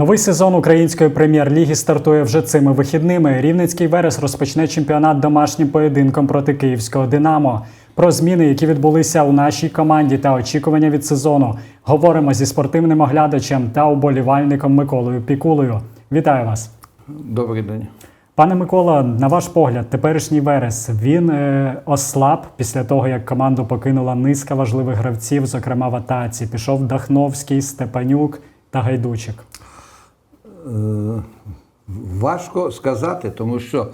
Новий сезон української прем'єр-ліги стартує вже цими вихідними. Рівненський Верес розпочне чемпіонат домашнім поєдинком проти київського Динамо. Про зміни, які відбулися у нашій команді, та очікування від сезону, говоримо зі спортивним оглядачем та уболівальником Миколою Пікулою. Вітаю вас, Добрий день. пане Микола. На ваш погляд, теперішній Верес він е, ослаб після того, як команду покинула низка важливих гравців, зокрема в атаці. Пішов Дахновський, Степанюк та Гайдучик. Е, Важко сказати, тому що,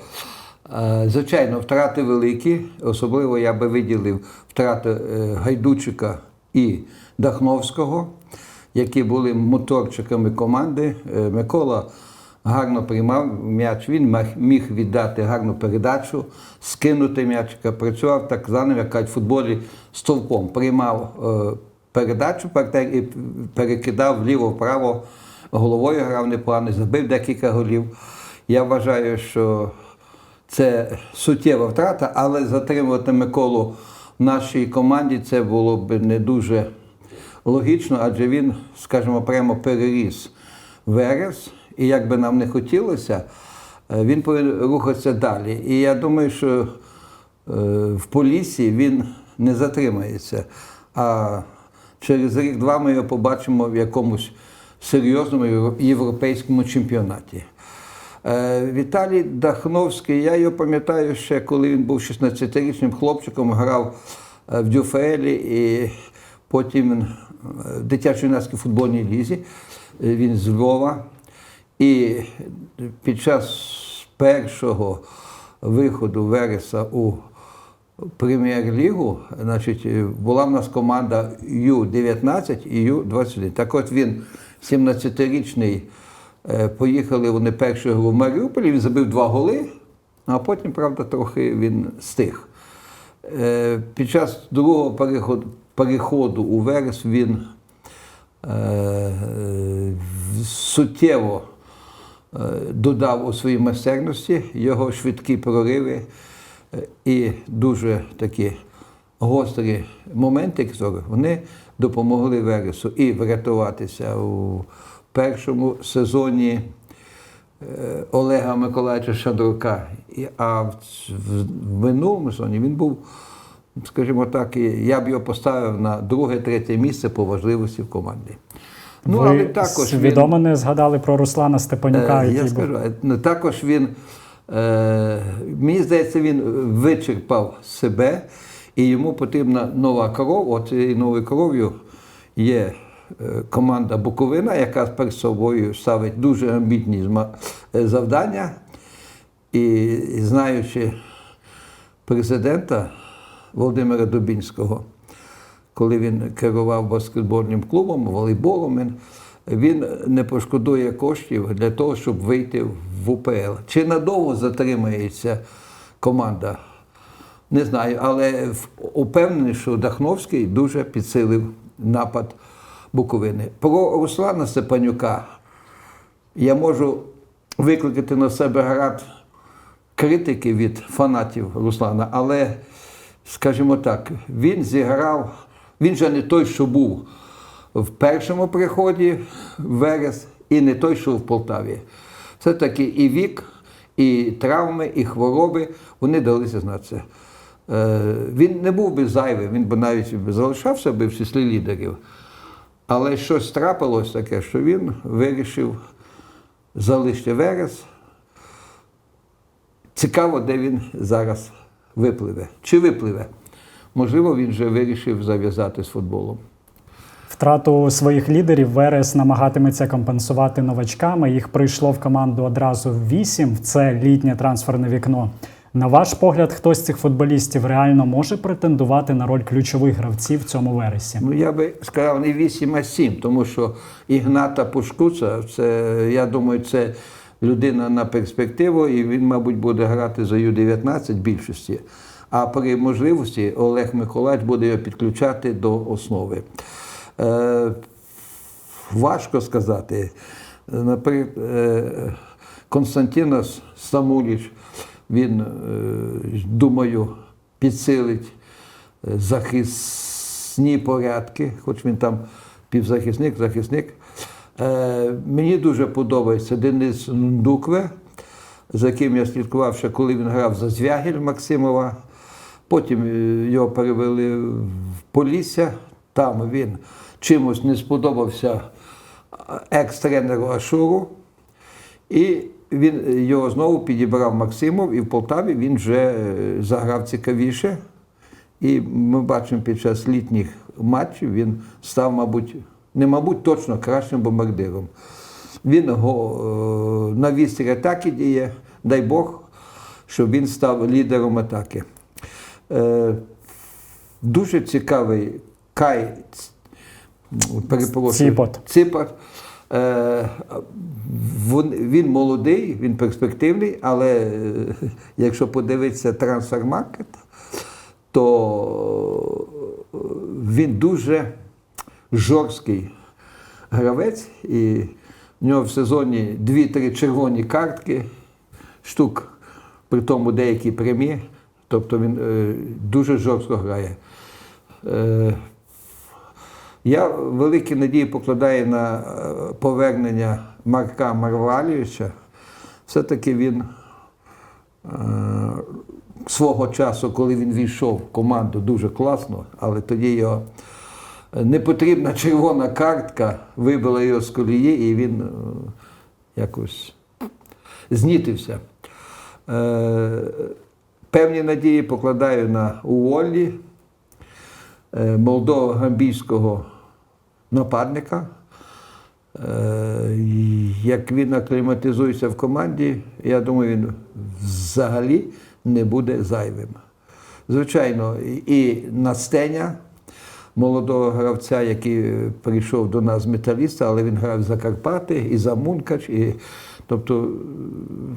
е, звичайно, втрати великі. Особливо я би виділив втрати е, Гайдучика і Дахновського, які були моторчиками команди. Микола гарно приймав м'яч, він міг віддати гарну передачу, скинути м'ячика, працював так званим, як кажуть в футболі, стовпом. Приймав передачу і перекидав вліво-вправо головою грав непогано, забив декілька голів. Я вважаю, що це суттєва втрата, але затримувати Миколу в нашій команді це було б не дуже логічно, адже він, скажімо, прямо переріс Верес, і як би нам не хотілося, е, він повинен рухатися далі. І я думаю, що е, в Полісі він не затримається. А через рік-два ми його побачимо в якомусь серйозному європейському чемпіонаті. Е, Віталій Дахновський, я його пам'ятаю ще, коли він був 16-річним хлопчиком, грав е, в Дюфелі і потім е, в дитячо-юнацькій футбольній лізі. Е, Він з Львова. І під час першого виходу Вереса у прем'єр-лігу, значить, е, була в нас команда Ю-19 і Ю-21. Так от він 17-річний, е, поїхали вони першу гру в Маріуполі, він забив два голи, а потім, правда, трохи він стих. Е, Під час другого переходу, переходу у Верес він е, суттєво додав у своїй майстерності його швидкі прориви і дуже такі гострі моменти, які вони допомогли Вересу і врятуватися у першому сезоні е, Олега Миколаївича Шандрука. І- А в, минулому сезоні він був, скажімо так, я б його поставив на друге-третє місце по важливості в команді. Ну, Ви але також він- не згадали про Руслана Степанюка, Е, Я скажу, е, ну, також він, е, мені здається, він вичерпав себе, і йому потрібна нова кров. От цією новою кров'ю є е, команда Буковина, яка перед собою ставить дуже амбітні е, завдання. І, знаючи президента Володимира Дубінського, коли він керував баскетбольним клубом, волейболом, він не пошкодує коштів для того, щоб вийти в УПЛ. Чи надовго затримається команда? Не знаю, але в- упевнений, що Дахновський дуже підсилив напад Буковини. Про Руслана Степанюка я можу викликати на себе град критики від фанатів Руслана, але, скажімо так, він зіграв, він же не той, що був в першому приході Верес, і не той, що в Полтаві. Все-таки і вік, і травми, і хвороби вони далися знатися. Е, Він не був би зайвий, він би навіть залишався би в числі лідерів. Але щось трапилось таке, що він вирішив залишити Верес. Цікаво, де він зараз випливе. Чи випливе? Можливо, він вже вирішив зав'язати з футболом. Втрату своїх лідерів Верес намагатиметься компенсувати новачками. Їх прийшло в команду одразу вісім. Це літнє трансферне вікно. На ваш погляд, хто з цих футболістів реально може претендувати на роль ключових гравців в цьому вересі? Ну, я би сказав не 8, а 7, тому що Ігната Пушкуца, це, я думаю, це людина на перспективу, і він, мабуть, буде грати за Ю-19 більшості. А при можливості Олег Миколаївич буде його підключати до основи. Е, важко сказати. Наприклад, е, Константинос Самуліч, він, е, думаю, підсилить е, захисні порядки, хоч він там півзахисник, захисник. Е, мені дуже подобається Денис Ндукве, за яким я слідкував ще коли він грав за Звягіль Максимова. Потім його перевели в Полісся. Там він чимось не сподобався екс-тренеру Ашуру. І він його знову підібрав Максимов, і в Полтаві він вже е, заграв цікавіше. І ми бачимо під час літніх матчів він став, мабуть, не мабуть, точно кращим бомбардиром. Він го, е, на вістрі атаки діє, дай Бог, щоб він став лідером атаки. Е, дуже цікавий Кай перепрошую, Ціпот. Ципот. Е, він молодий, він перспективний, але е, якщо подивитися трансфермаркет, то е, він дуже жорсткий гравець, і в нього в сезоні 2-3 червоні картки, штук, при тому деякі прямі. Тобто він дуже жорстко грає. Я великі надії покладаю на е, повернення Марка Марвалійовича. Все-таки він е, свого часу, коли він війшов в команду, дуже класно, але тоді його непотрібна червона картка вибила його з колії, і він е, якось знітився. Е, Певні надії покладаю на Уоллі, е, молдово-гамбійського нападника. Е, Як він акліматизується в команді, я думаю, він взагалі не буде зайвим. Звичайно, і- Настеня, молодого гравця, який прийшов до нас металіста, але він грав за Карпати і за Мункач. І, тобто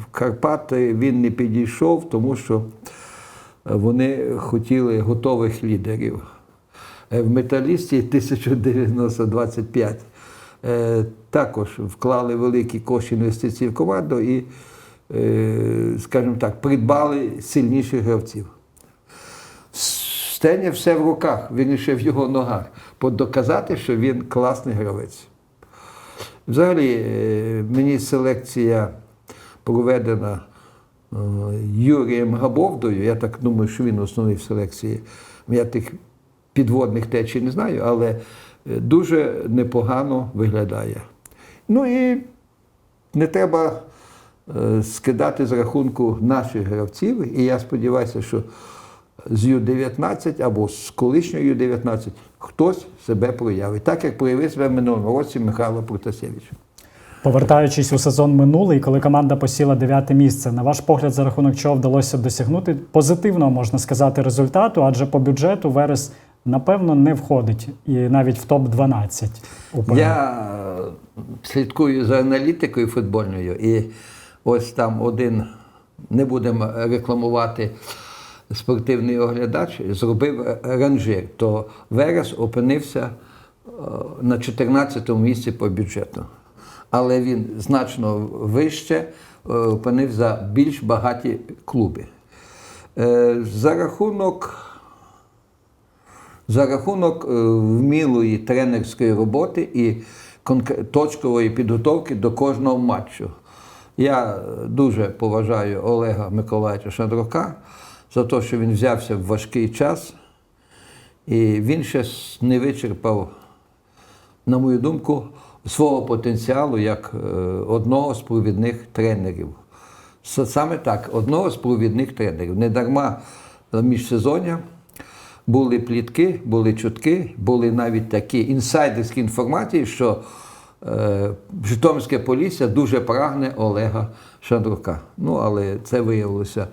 в Карпати він не підійшов, тому що вони хотіли готових лідерів. Е, В металісті 1925 е, також вклали великі кошти інвестицій в команду і, е, скажімо так, придбали сильніших гравців. Стеня все в руках, вірніше в його ногах, доказати, що він класний гравець. Взагалі, мені селекція проведена Юрієм Габовдою. Я так думаю, що він основний в селекції. Я тих підводних течій не знаю, але е, дуже непогано виглядає. Ну і не треба е, скидати з рахунку наших гравців. І я сподіваюся, що з Ю-19 або з колишньої Ю-19 хтось себе проявить, так як проявив себе в минулому році Михайло Протасєвич. Повертаючись у сезон минулий, коли команда посіла дев'яте місце, на ваш погляд, за рахунок чого вдалося досягнути позитивного, можна сказати, результату, адже по бюджету Верес, напевно, не входить і навіть в топ-12. Я е, слідкую за аналітикою футбольною, і ось там один, не будемо рекламувати спортивний оглядач, зробив ранжир, то Верес опинився е, на 14-му місці по бюджету. Але він значно вище е, опинив за більш багаті клуби. Е, За рахунок за рахунок е, вмілої тренерської роботи і точкової підготовки до кожного матчу. Я дуже поважаю Олега Миколаївича Шандрука за те, що він взявся в важкий час, і він ще не вичерпав, на мою думку, свого потенціалу як е, одного з провідних тренерів. Саме так, одного з провідних тренерів. Не дарма е, міжсезоння були плітки, були чутки, були навіть такі інсайдерські інформації, що е, Житомирське Полісся дуже прагне Олега Шандрука. Ну, але це виявилося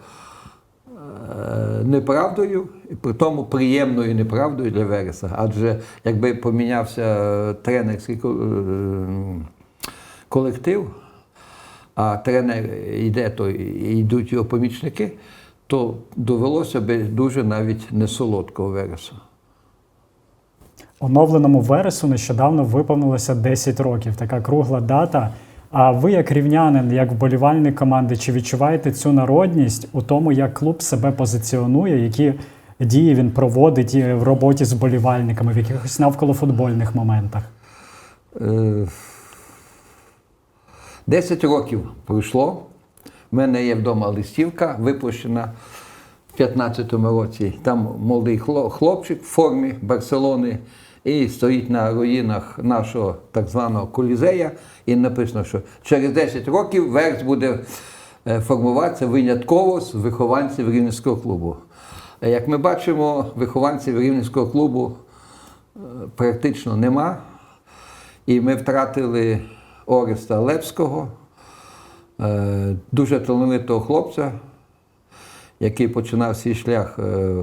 е, неправдою, і при тому приємною неправдою для Вереса. Адже якби помінявся е, тренерський е, колектив, а тренер йде, то йдуть його помічники, то довелося би дуже навіть не солодкого Вересу. Оновленому Вересу нещодавно виповнилося 10 років. Така кругла дата. А ви, як рівнянин, як вболівальник команди, чи відчуваєте цю народність у тому, як клуб себе позиціонує, які дії він проводить в роботі з вболівальниками, в якихось навколофутбольних моментах? Е, 10 років пройшло. У мене є вдома листівка, випущена в 15-му році. Там молодий хлопчик в формі Барселони і стоїть на руїнах нашого так званого колізея. І написано, що через 10 років Верс буде е, формуватися винятково з вихованців Рівненського клубу. Е, Як ми бачимо, вихованців Рівненського клубу е, практично нема. І ми втратили Ореста Лепського, е, дуже талановитого хлопця, який починав свій шлях е, е,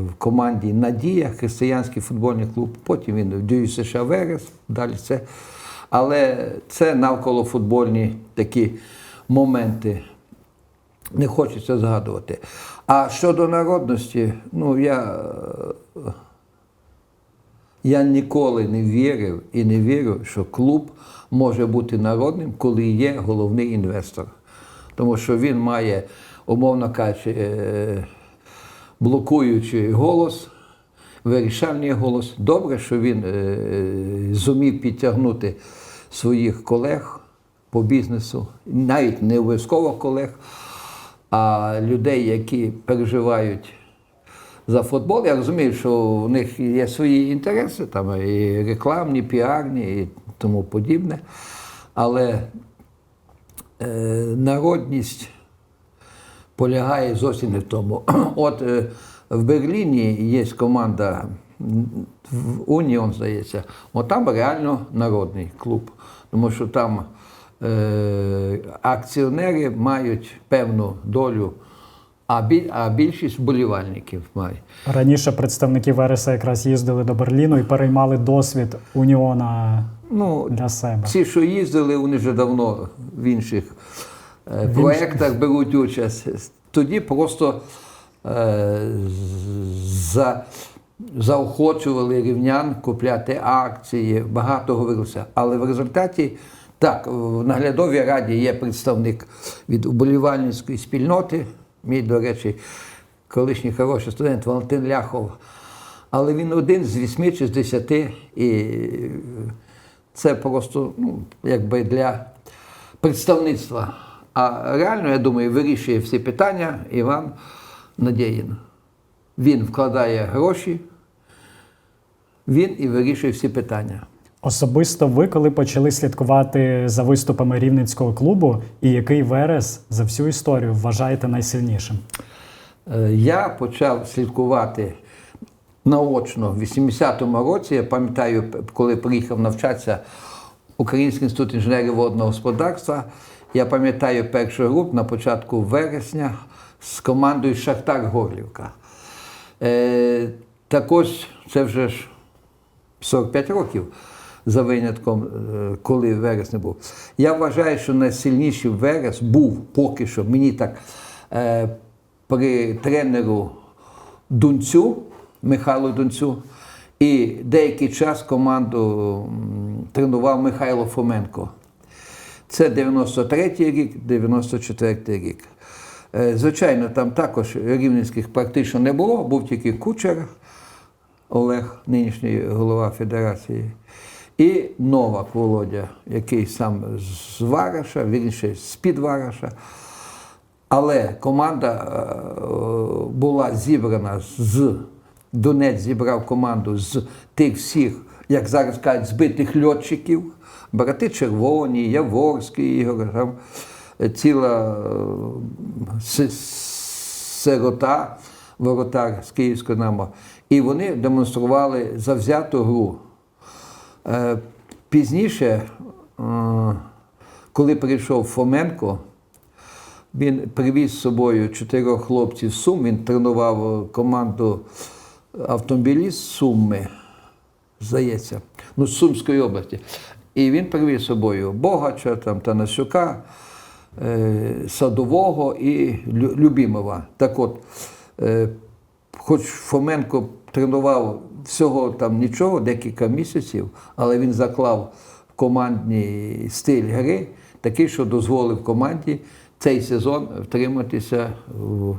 в команді Надія, християнський футбольний клуб. Потім він в Дію США Верес, далі це. Але це навколофутбольні такі моменти. Не хочеться згадувати. А щодо народності, ну я е, я ніколи не вірив і не вірю, що клуб може бути народним, коли є головний інвестор. Тому що він має, умовно кажучи, е, блокуючий голос, вирішальний голос. Добре, що він е, зумів підтягнути своїх колег по бізнесу, навіть не обов'язково колег, а людей, які переживають за футбол. Я розумію, що в них є свої інтереси, там і рекламні, піарні і тому подібне. Але е, народність полягає зовсім не в тому. От е, в Берліні є команда в Уніон, здається, от там реально народний клуб, тому що там е, акціонери мають певну долю, а, біль, а більшість вболівальників має. Раніше представники Вереса якраз їздили до Берліну і переймали досвід Уніона Ну, для себе. Ці, що їздили, вони вже давно в інших е, проєктах беруть участь. Тоді просто е, за, заохочували рівнян купляти акції, багато говорилося. Але в результаті, так, в наглядовій раді є представник від уболівальницької спільноти, мій, до речі, колишній хороший студент Валентин Ляхов. Але він один з вісьми чи з десяти. І це просто ну, якби для представництва. А реально, я думаю, вирішує всі питання Іван Надєїн. Він вкладає гроші, він і вирішує всі питання. Особисто ви, коли почали слідкувати за виступами рівненського клубу, і який Верес за всю історію вважаєте найсильнішим? Е, Я почав слідкувати наочно в 80-му році. Я пам'ятаю, коли приїхав навчатися Український інститут інженерів водного господарства. Я пам'ятаю першу групу на початку вересня з командою Шахтар Горлівка. Е, також це вже ж 45 років за винятком, е, коли Верес не був. Я вважаю, що найсильніший Верес був поки що, мені так, е, при тренеру Дунцю, Михайлу Дунцю, і деякий час команду тренував Михайло Фоменко. Це 93-й рік, 94-й рік. Е, Звичайно, там також рівненських практично не було, був тільки кучер Олег, нинішній голова федерації, і Новак Володя, який сам з Вараша, вірніше, з-під Вараша. Але команда е, була зібрана з Донець зібрав команду з тих всіх, як зараз кажуть, збитих льотчиків, брати Червоні, Яворський Ігор, там е, ціла е, сирота, воротар з Київського нама. І вони демонстрували завзяту гру. Е, Пізніше, е, коли прийшов Фоменко, він привіз з собою чотирьох хлопців з Сум. Він тренував команду автомобіліст Суми, здається, ну, з Сумської області. І він привіз з собою Богача, там, Танасюка, е, Садового і Любімова. Так от, хоч Фоменко тренував всього там нічого, декілька місяців, але він заклав командний стиль гри, такий, що дозволив команді цей сезон втриматися в,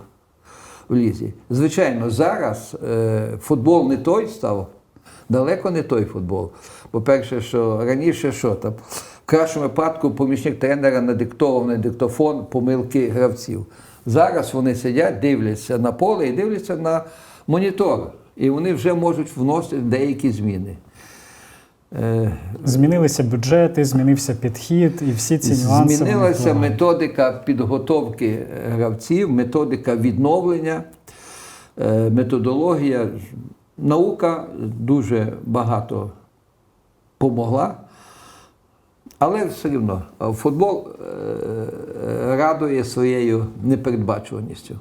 в лізі. Звичайно, зараз е, футбол не той став, Далеко не той футбол. По-перше, що раніше що там, в кращому випадку помічник тренера надиктовував на диктофон помилки гравців. Зараз вони сидять, дивляться на поле і дивляться на монітор. І вони вже можуть вносити деякі зміни. Е, Змінилися бюджети, змінився підхід, і всі ці нюанси. Змінилася методика підготовки гравців, методика відновлення, е, методологія. Наука дуже багато помогла, але все одно футбол е, радує своєю непередбачуваністю.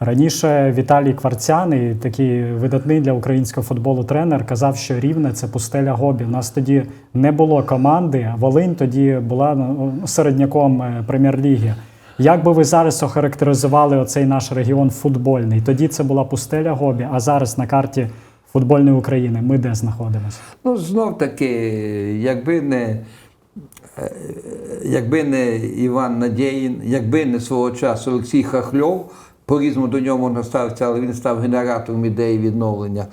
Раніше Віталій Кварцяний, такий видатний для українського футболу тренер, казав, що рівне це пустеля гобі. У нас тоді не було команди. Волинь тоді була ну, середняком е, прем'єр-ліги. Як би ви зараз охарактеризували оцей наш регіон футбольний? Тоді це була пустеля гобі, а зараз на карті футбольної України ми де знаходимося? Ну, знов таки, якби не, якби не Іван Надєїн, якби не свого часу Олексій Хахльов, по-різному до нього можна ставитися, але він став генератором ідеї відновлення,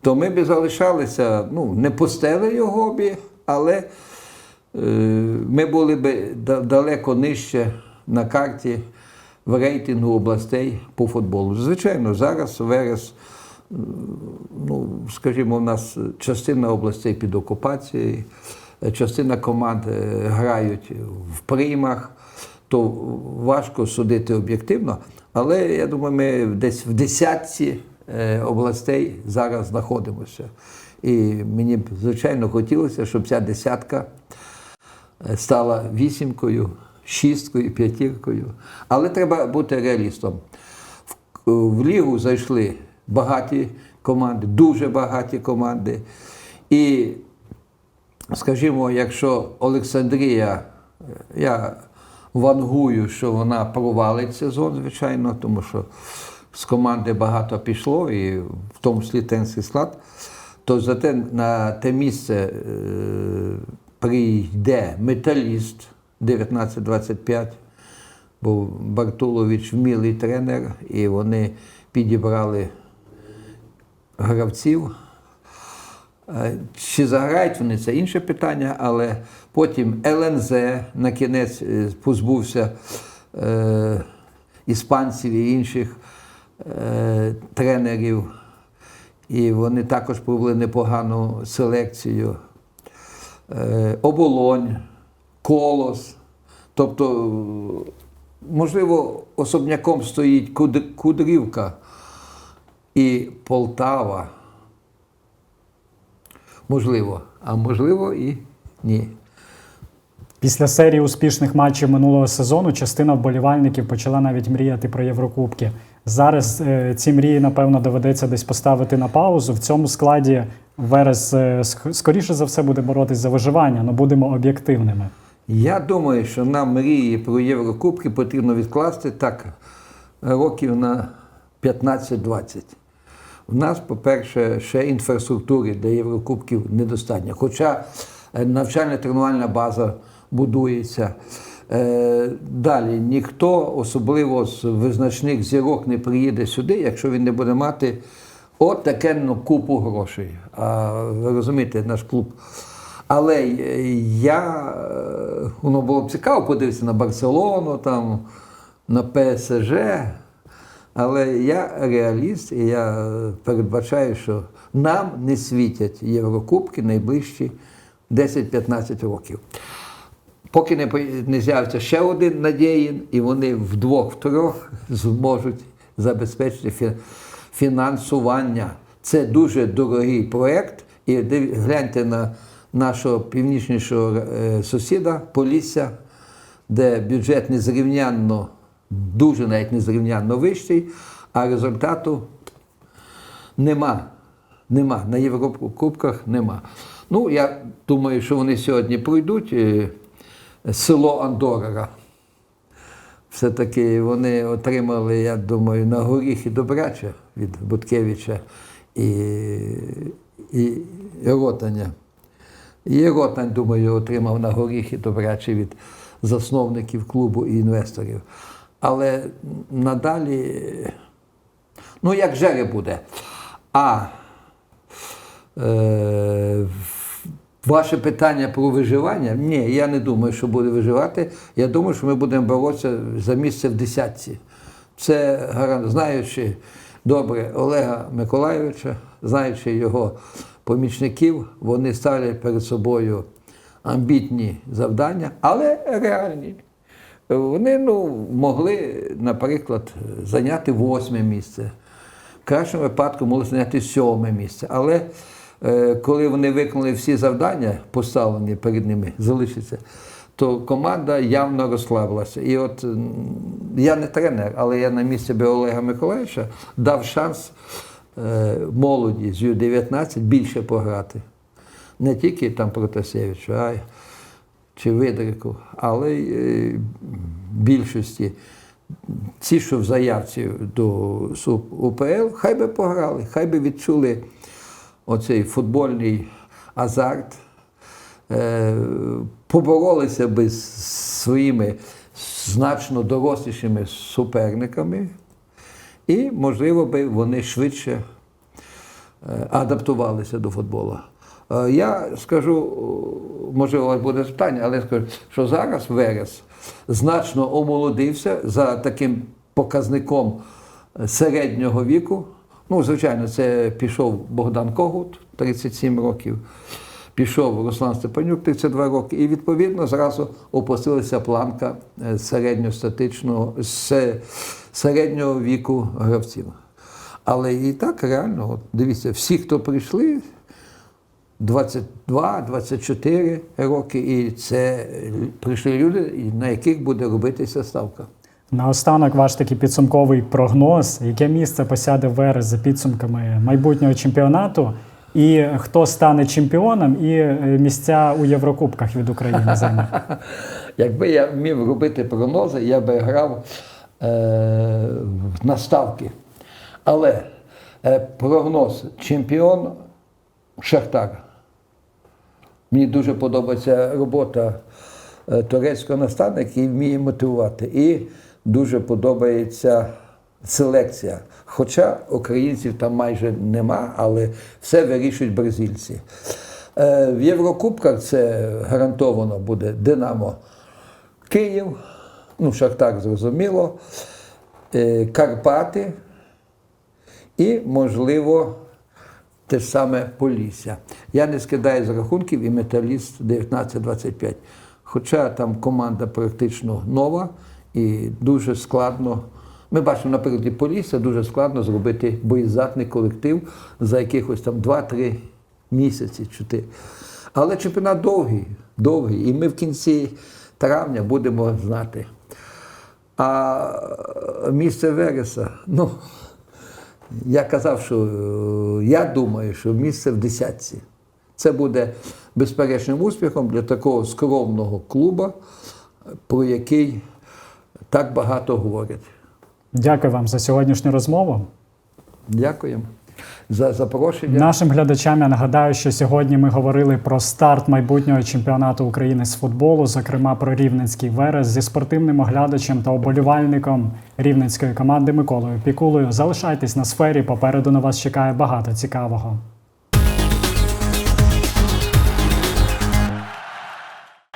то ми б залишалися, ну, не постелею гобі, але е, ми були б далеко нижче на карті в рейтингу областей по футболу. Звичайно, зараз Верес ну, скажімо, у нас частина областей під окупацією, частина команд е, грають в приймах, то важко судити об'єктивно. Але я думаю, ми десь в десятці е, областей зараз знаходимося. І мені б, звичайно, хотілося, щоб ця десятка е, стала вісімкою, шісткою, п'ятіркою. Але треба бути реалістом. В, лігу зайшли багаті команди, дуже багаті команди. І, скажімо, якщо Олександрія, я вангую, що вона провалить сезон, звичайно, тому що з команди багато пішло, і в тому числі тренерський склад, то зате на те місце е, прийде металіст 19-25, бо Бартулович вмілий тренер, і вони підібрали гравців. Е, Чи заграють вони, це інше питання, але потім ЛНЗ на кінець е, позбувся е, іспанців і інших е, тренерів. І вони також провели непогану селекцію. Е, оболонь, колос. Тобто, можливо, особняком стоїть Куд- Кудрівка і Полтава. Можливо, а можливо і ні. Після серії успішних матчів минулого сезону частина вболівальників почала навіть мріяти про Єврокубки. Зараз е, ці мрії, напевно, доведеться десь поставити на паузу. В цьому складі Верес е, скоріше за все буде боротись за виживання, але будемо об'єктивними. Я думаю, що нам мрії про Єврокубки потрібно відкласти так років на 15-20. У нас, по-перше, ще інфраструктури для Єврокубків недостатньо. Хоча е, навчально-тренувальна база будується. Е, Далі ніхто, особливо з визначних зірок, не приїде сюди, якщо він не буде мати от купу грошей. А ви розумієте, наш клуб. Але е, я, воно було б цікаво подивитися на Барселону, там, на ПСЖ. Але я реаліст, і я е, передбачаю, що нам не світять Єврокубки найближчі 10-15 років. Поки не, не з'явиться ще один надіїн, і вони вдвох-втрьох зможуть забезпечити фі- фінансування. Це дуже дорогий проєкт. І гляньте на нашого північнішого е, сусіда Полісся, де бюджет незрівнянно, дуже навіть незрівнянно вищий, а результату нема. Нема. На Єврокубках нема. Ну, я думаю, що вони сьогодні пройдуть е, село Андорера. Все-таки вони отримали, я думаю, на горіхи добряче від Буткевича і, і Ротаня. І Ротань, думаю, отримав на горіхи добряче від засновників клубу і інвесторів. Але надалі, ну як жере буде. А Е, Ваше питання про виживання? Ні, я не думаю, що буде виживати. Я думаю, що ми будемо боротися за місце в десятці. Це гарант, знаючи добре Олега Миколайовича, знаючи його помічників, вони ставлять перед собою амбітні завдання, але реальні. Вони ну, могли, наприклад, зайняти восьме місце. В кращому випадку могли зайняти сьоме місце. Але е, коли вони виконали всі завдання, поставлені перед ними, залишиться, то команда явно розслабилася. І от я не тренер, але я на місці би Олега Миколаївича дав шанс е, молоді з Ю-19 більше пограти. Не тільки там Протасевичу, а й чи Видрику, але е, більшості. Ці, що в заявці до СУП УПЛ, хай би пограли, хай би відчули оцей футбольний азарт, е, поборолися би з своїми значно дорослішими суперниками, і, можливо, би вони швидше е, адаптувалися до футболу. Е, Я скажу, о, можливо, у вас буде питання, але скажу, що зараз Верес значно омолодився за таким показником е, середнього віку. Ну, звичайно, це пішов Богдан Когут, 37 років, пішов Руслан Степанюк, 32 роки, і відповідно зразу опустилася планка е, середньостатичного, середнього віку гравців. Але і так реально, от, дивіться, всі, хто прийшли, 22-24 роки, і це прийшли люди, на яких буде робитися ставка. Наостанок ваш такий підсумковий прогноз, яке місце посяде Верес за підсумками майбутнього чемпіонату, і хто стане чемпіоном, і е, місця у Єврокубках від України займе. Якби я вмів робити прогнози, я би грав е, на ставки. Але е, прогноз чемпіон Шахтар. Мені дуже подобається робота е, турецького наставника, який вміє мотивувати. І дуже подобається селекція. Хоча українців там майже нема, але все вирішують бразильці. Е, В Єврокубках це гарантовано буде Динамо Київ, ну, Шахтар зрозуміло, е, Карпати і, можливо, те саме Полісся. Я не скидаю з рахунків і металіст 19-25. Хоча там команда практично нова і дуже складно. Ми бачимо на прикладі Полісся, дуже складно зробити боєздатний колектив за якихось там 2-3 місяці. 4. Але чемпіонат довгий, довгий. І ми в кінці травня будемо знати. А місце Вереса, ну, я казав, що е, я думаю, що місце в десятці. Це буде безперечним успіхом для такого скромного клуба, про який так багато говорять. Дякую вам за сьогоднішню розмову. Дякуємо за запрошення. Нашим глядачам я нагадаю, що сьогодні ми говорили про старт майбутнього чемпіонату України з футболу, зокрема про Рівненський Верес зі спортивним оглядачем та оболівальником рівненської команди Миколою Пікулою. Залишайтесь на сфері. Попереду на вас чекає багато цікавого.